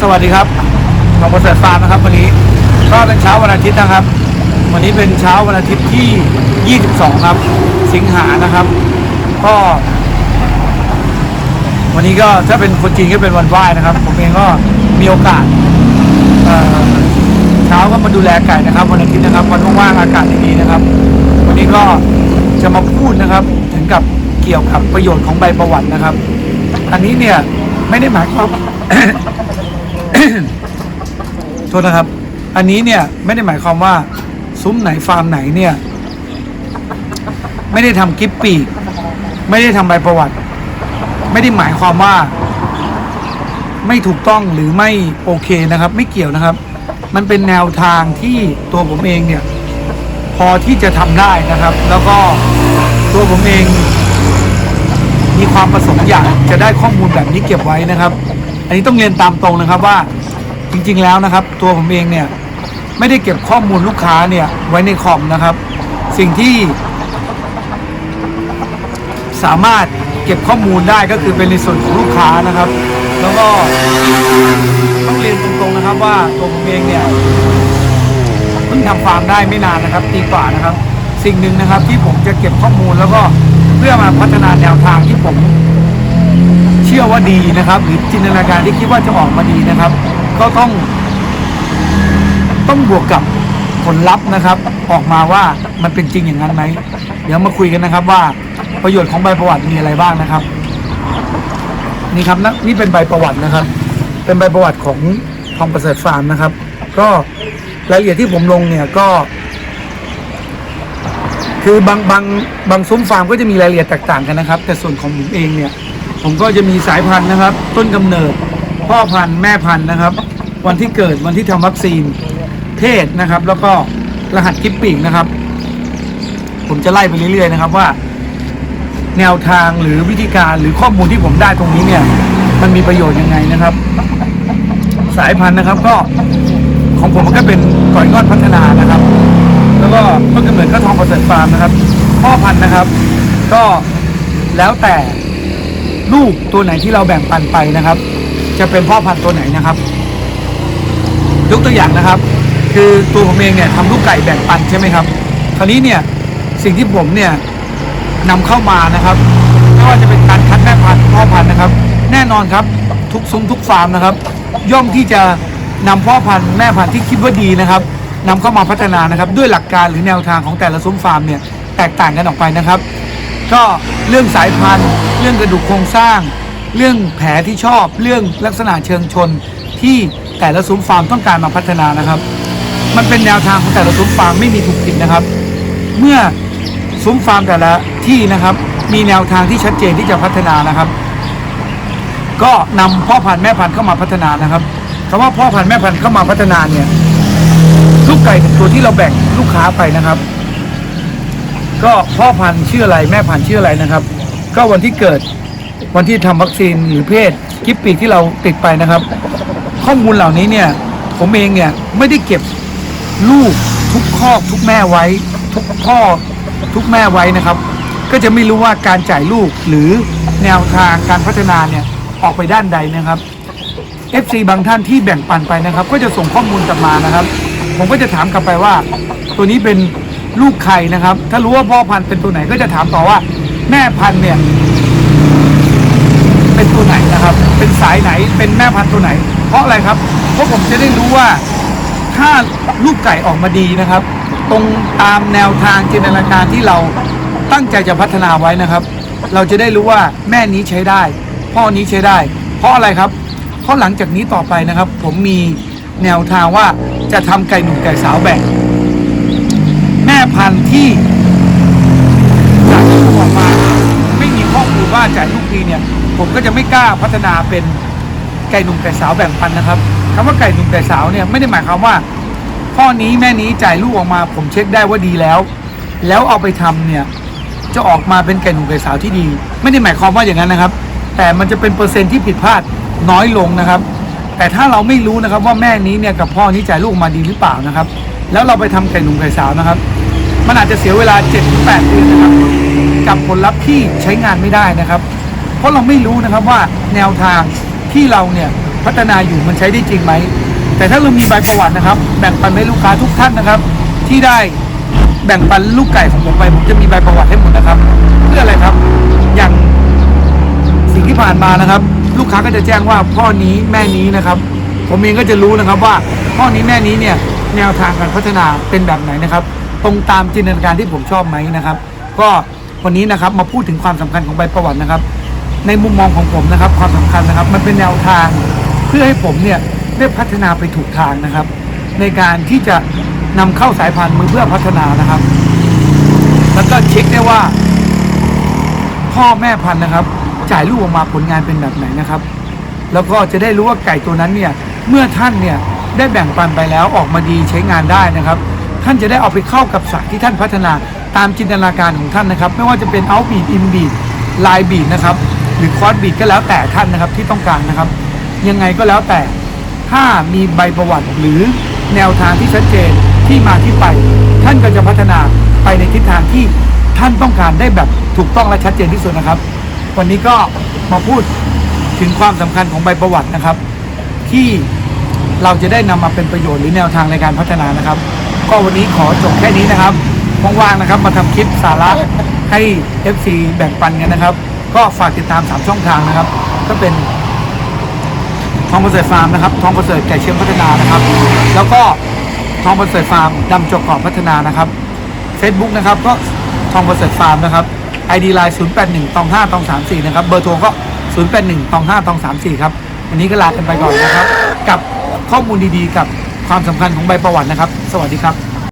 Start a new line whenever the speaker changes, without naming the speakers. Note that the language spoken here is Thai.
สวัสดีครับของประเสริฐฟาร์มนะครับวันนี้ก็เป็นเช้าวันอาทิตย์นะครับ วันนี้เป็นเช้าวันอาทิตย์ที่ 22 ครับ สิงหานะครับ ก็ วันนี้ก็ถ้าเป็นคนจีนก็เป็นวันไหว้นะครับ ผมเองก็มีโอกาสเอ่อเช้าก็มาดูแลไก่นะครับ วันอาทิตย์นะครับวันว่างๆอากาศดีๆนะครับ วันนี้ก็จะมาพูดนะครับ ถึงกับเกี่ยวกับประโยชน์ของใบประวัตินะครับ อันนี้เนี่ยไม่ได้หมายความ โทษนะครับ อันนี้เนี่ยไม่ได้หมายความว่า ซุ้มไหนฟาร์มไหนเนี่ย ไม่ได้ทำกิฟปีกไม่ได้ทำใบประวัติ ไม่ได้หมายความว่า ไม่ถูกต้องหรือไม่โอเคนะครับ ไม่เกี่ยวนะครับ มันเป็นแนวทางที่ตัวผมเองเนี่ย พอที่จะทำได้นะครับ แล้วก็ตัวผมเอง มีความประสงค์อยากจะได้ข้อมูลแบบนี้เก็บไว้นะครับ อันนี้ต้องเรียนตามตรงนะครับว่าจริงๆแล้วนะครับ ตัวผมเองเนี่ยไม่ได้เก็บข้อมูลลูกค้าเนี่ยไว้ในคอมนะครับ สิ่งที่ สามารถเก็บข้อมูลได้ก็คือเป็นในส่วนของลูกค้านะครับ แล้วก็ต้องเรียนตรงๆนะครับว่าตัวผมเองเนี่ยเพิ่งทำฟาร์มได้ไม่นานนะครับปีกว่านะครับ สิ่งหนึ่งนะครับที่ผมจะเก็บข้อมูลแล้วก็เพื่อมาพัฒนาแนวทางที่ผม ชื่อว่าดีนะครับ หรือจินตนาการที่คิดว่าจะออกมาดีนะครับ ก็ต้อง ต้องบวกกับผลลัพธ์นะครับ ออกมาว่ามันเป็นจริงอย่างนั้นไหมเดี๋ยวมาคุยกันนะครับว่าประโยชน์ของใบประวัติมีอะไรบ้างนะครับ นี่ครับนะนี่เป็นใบประวัตินะครับ เป็นใบประวัติของทองประเสริฐฟาร์มนะครับ ก็รายละเอียดที่ผมลงเนี่ยก็ คือบางบางบางซุ้มฟาร์มก็จะมีรายละเอียดแตกต่างกันนะครับ แต่ส่วนของผมเองเนี่ย ผมก็จะมีสายพันธุ์นะครับ ต้นกำเนิด พ่อพันธุ์แม่พันธุ์นะครับ วันที่เกิดวันที่ทำวัคซีนเพศนะครับ แล้วก็รหัสกิปปีกนะครับ ผมจะไล่ไปเรื่อยๆนะครับว่า แนวทางหรือวิธีการหรือข้อมูลที่ผมได้ตรงนี้เนี่ย มันมีประโยชน์ยังไงนะครับ สายพันธุ์นะครับก็ของผมมันก็เป็นก่อยอนพัฒนานะครับ แล้วก็ต้นกำเนิดก็ทองประเสริฐฟาร์มนะครับ พ่อพันธุ์นะครับ ก็แล้วแต่ ลูกตัวไหนที่เราแบ่งปันไปนะครับ จะเป็นพ่อพันธุ์ตัวไหนนะครับยกตัวอย่างนะครับ คือตัวผมเองเนี่ยทำลูกไก่แบ่งปันใช่ไหมครับ คราวนี้เนี่ยสิ่งที่ผมเนี่ยนำเข้ามานะครับไม่ว่าจะเป็นการคัดแม่พันธุ์พ่อพันธุ์นะครับ แน่นอนครับทุกซุ้มทุกฟาร์มนะครับ ย่อมที่จะนำพ่อพันธุ์แม่พันธุ์ที่คิดว่าดีนะครับนำเข้ามาพัฒนานะครับ ด้วยหลักการหรือแนวทางของแต่ละซุ้มฟาร์มเนี่ยแตกต่างกันออกไปนะครับ ก็เรื่องสายพันธุ์ เรื่องกระดูกโครงสร้าง เรื่องแผลที่ชอบเรื่องลักษณะเชิงชนที่แต่ละซุ้มฟาร์มต้องการมาพัฒนานะครับ มันเป็นแนวทางของแต่ละซุ้มฟาร์มไม่มีถูกผิดนะครับ เมื่อซุ้มฟาร์มแต่ละที่นะครับ มีแนวทางที่ชัดเจนที่จะพัฒนานะครับ ก็นำพ่อพันธุ์แม่พันธุ์เข้ามาพัฒนานะครับคำว่าพ่อพันธุ์แม่พันธุ์เข้ามาพัฒนาเนี่ยลูกไก่ถึงตัวที่เราแบ่งลูกค้าไปนะครับ ก็พ่อพันธุ์ชื่ออะไรแม่พันธุ์ชื่ออะไรนะครับ ก็วันที่เกิดวันที่ทำวัคซีนหรือเพศกิฟปีที่เราติดไปนะครับ ข้อมูลเหล่านี้เนี่ยผมเองเนี่ยไม่ได้เก็บลูกทุกคอทุกแม่ไว้ ทุกพ่อทุกแม่ไว้นะครับ ก็จะไม่รู้ว่าการจ่ายลูกหรือแนวทางการพัฒนาเนี่ยออกไปด้านใดนะครับ FC บางท่านที่แบ่งปันไปนะครับ ก็จะส่งข้อมูลกลับมานะครับ ผมก็จะถามกลับไปว่า ตัวนี้เป็น ลูกใครนะครับ ถ้ารู้ว่าพ่อพันธุ์เป็นตัวไหนก็จะถามต่อว่า แม่พันธุ์เนี่ย เป็นตัวไหนนะครับ เป็นสายไหนเป็นแม่พันธุ์ตัวไหน เพราะอะไรครับ เพราะผมจะได้รู้ว่าถ้าลูกไก่ออกมาดีนะครับ ตรงตามแนวทางจินตนาการที่เราตั้งใจจะพัฒนาไว้นะครับ เราจะได้รู้ว่าแม่นี้ใช้ได้ พ่อนี้ใช้ได้ เพราะอะไรครับเพราะหลังจากนี้ต่อไปนะครับ ผมมีแนวทางว่าจะทำไก่หนุ่มไก่สาวแบ่ง ม่พันธุ์ที่จากที่ผมออกมาไม่มีข้อมูลว่าจ่ายลูกดีเนี่ย ผมก็จะไม่กล้าพัฒนาเป็นไก่หนุ่มไก่สาวแบ่งปันธุ์นะครับคำว่าไก่หนุ่มไก่สาวเนี่ยไม่ได้หมายความว่าข้อนี้แม่นี้จ่ายลูกออกมา ผมเช็คได้ว่าดีแล้ว แล้วเอาไปทำเนี่ยจะออกมาเป็นไก่หนุ่มไก่สาวที่ดี ไม่ได้หมายความว่าอย่างนั้นนะครับ แต่มันจะเป็นเปอร์เซ็นต์ที่ผิดพลาดน้อยลงนะครับ แต่ถ้าเราไม่รู้นะครับว่าแม่นี้เนี่ยกับพ่อนี้จ่ายลูกออกมาดีหรือเปล่านะครับ แล้วเราไปทำไก่หนุ่มไก่สาวนะครับ มันอาจจะเสียเวลา 7-8 เดือนนะครับกับผลลัพธ์ที่ใช้งานไม่ได้นะครับ เพราะเราไม่รู้นะครับว่าแนวทางที่เราเนี่ยพัฒนาอยู่มันใช้ได้จริงไหม แต่ถ้าเรามีใบประวัตินะครับ แบ่งปันให้ลูกค้าทุกท่านนะครับ ที่ได้แบ่งปันลูกไก่ของผมไปผมจะมีใบประวัติให้หมดนะครับ เพื่ออะไรครับอย่างสิ่งที่ผ่านมานะครับ ลูกค้าก็จะแจ้งว่าพ่อนี้แม่นี้นะครับ ผมเองก็จะรู้นะครับว่าพ่อนี้แม่นี้เนี่ยแนวทางการพัฒนาเป็นแบบไหนนะครับ ตรงตามจินตนาการที่ผมชอบไหมนะครับ ก็วันนี้นะครับมาพูดถึงความสำคัญของใบประวัตินะครับ ในมุมมองของผมนะครับ ความสำคัญนะครับ มันเป็นแนวทางเพื่อให้ผมเนี่ยได้พัฒนาไปถูกทางนะครับ ในการที่จะนำเข้าสายพันธุ์มือเพื่อพัฒนานะครับ แล้วก็เช็คได้ว่า พ่อแม่พันธุ์นะครับ จ่ายลูกออกมาผลงานเป็นแบบไหนนะครับ แล้วก็จะได้รู้ว่าไก่ตัวนั้นเนี่ยเมื่อท่านเนี่ยได้แบ่งปันไปแล้วออกมาดีใช้งานได้นะครับ ท่านจะได้เอาไปเข้ากับสายที่ท่านพัฒนาตามจินตนาการของท่านนะครับ ไม่ว่าจะเป็นเอาบีดอินบีดลายบีดนะครับ หรือคอร์สบีดก็แล้วแต่ท่านนะครับที่ต้องการนะครับ ยังไงก็แล้วแต่ถ้ามีใบประวัติหรือแนวทางที่ชัดเจนที่มาที่ไป ท่านก็จะพัฒนาไปในทิศทางที่ท่านต้องการได้แบบถูกต้องและชัดเจนที่สุดนะครับ วันนี้ก็มาพูดถึงความสำคัญของใบประวัตินะครับ ที่เราจะได้นำมาเป็นประโยชน์หรือแนวทางในการพัฒนานะครับ ก็วันนี้ขอจบแค่นี้นะครับว่างๆนะครับ มาทำคลิปสาระให้ FC แบ่งปันกันนะครับ ก็ฝากติดตาม 3 ช่องทางนะครับ ก็เป็นทองประเสริฐฟาร์มนะครับทองประเสริฐไก่เชื่อมพัฒนานะครับ แล้วก็ทองประเสริฐฟาร์มดำจกกรอบพัฒนานะครับ Facebook นะครับก็ทองประเสริฐฟาร์มนะครับ ID line 081ตอง5ตอง34นะครับเบอร์โทรก็081ตอง5ตอง34ครับวันนี้ก็ลากันไปก่อนนะครับ กับข้อมูลดีๆกับ ความสำคัญของใบประวัตินะครับ สวัสดีครับ